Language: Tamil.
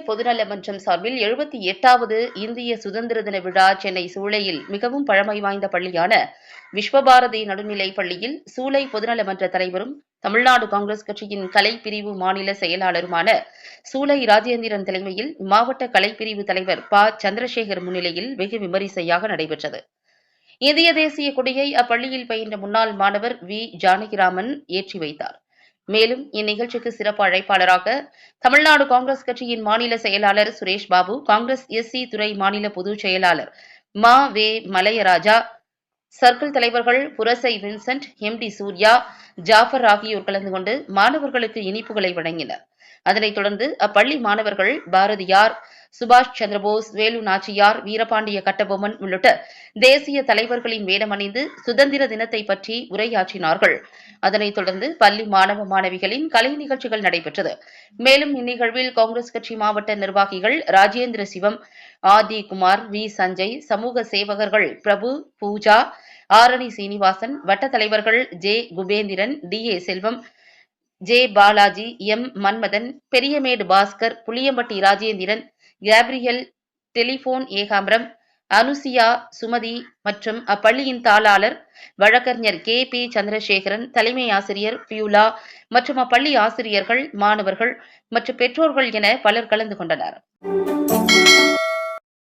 பொதுநல மன்றம் சார்பில் எழுபத்தி எட்டாவது இந்திய சுதந்திர தின விழா சென்னை சூளையில் மிகவும் பழமை வாய்ந்த பள்ளியான விஸ்வபாரதி நடுநிலை பள்ளியில் சூளை பொதுநல மன்ற தலைவரும் தமிழ்நாடு காங்கிரஸ் கட்சியின் கலைப்பிரிவு மாநில செயலாளருமான சூளை ராஜேந்திரன் தலைமையில் மாவட்ட கலைப்பிரிவு தலைவர் ப. சந்திரசேகர் முன்னிலையில் வெகு விமரிசையாக நடைபெற்றது. இந்திய தேசிய கொடியை அப்பள்ளியில் பயின்ற முன்னாள் மாணவர் வி. ஜானகிராமன் ஏற்றி வைத்தார். மேலும் இந்நிகழ்ச்சிக்கு சிறப்பு அழைப்பாளராக தமிழ்நாடு காங்கிரஸ் கட்சியின் மாநில செயலாளர் சுரேஷ் பாபு காங்கிரஸ் எஸ்சி துறை மாநில பொதுச் செயலாளர் மா வே மலையராஜா சர்க்கிள் தலைவர்கள் Purasai Vincent M D Surya Jaffar ஆகியோர் கலந்து கொண்டு மாணவர்களுக்கு இனிப்புகளை வழங்கினர். அதனைத் தொடர்ந்து அப்பள்ளி மாணவர்கள் பாரதியார் சுபாஷ் சந்திரபோஸ் வேலு நாச்சியார் வீரபாண்டிய கட்டபொம்மன் உள்ளிட்ட தேசிய தலைவர்களின் வேடமணிந்து சுதந்திர தினத்தை பற்றி உரையாற்றினார்கள். அதனைத் தொடர்ந்து பள்ளி மாணவ மாணவிகளின் கலை நிகழ்ச்சிகள் நடைபெற்றது. மேலும் இந்நிகழ்வில் காங்கிரஸ் கட்சி மாவட்ட நிர்வாகிகள் ராஜேந்திர சிவம் ஆதி குமார் வி. சஞ்சய் சமூக சேவகர்கள் பிரபு பூஜா ஆரணி சீனிவாசன் வட்ட தலைவர்கள் J. Kubendran T. A. Selvam J. Balaji M. Manmadhan Periyamedu Baskar Puliyampatti Rajendran Gabriel telephone Ekambaram Anusuya Sumathi மற்றும் அப்பள்ளியின் தாளாளர் வழக்கறிஞர் கே. பி. சந்திரசேகரன் தலைமை ஆசிரியர் பியூலா மற்றும் அப்பள்ளி ஆசிரியர்கள் மாணவர்கள் மற்றும் பெற்றோர்கள் என பலர் கலந்து கொண்டனர்.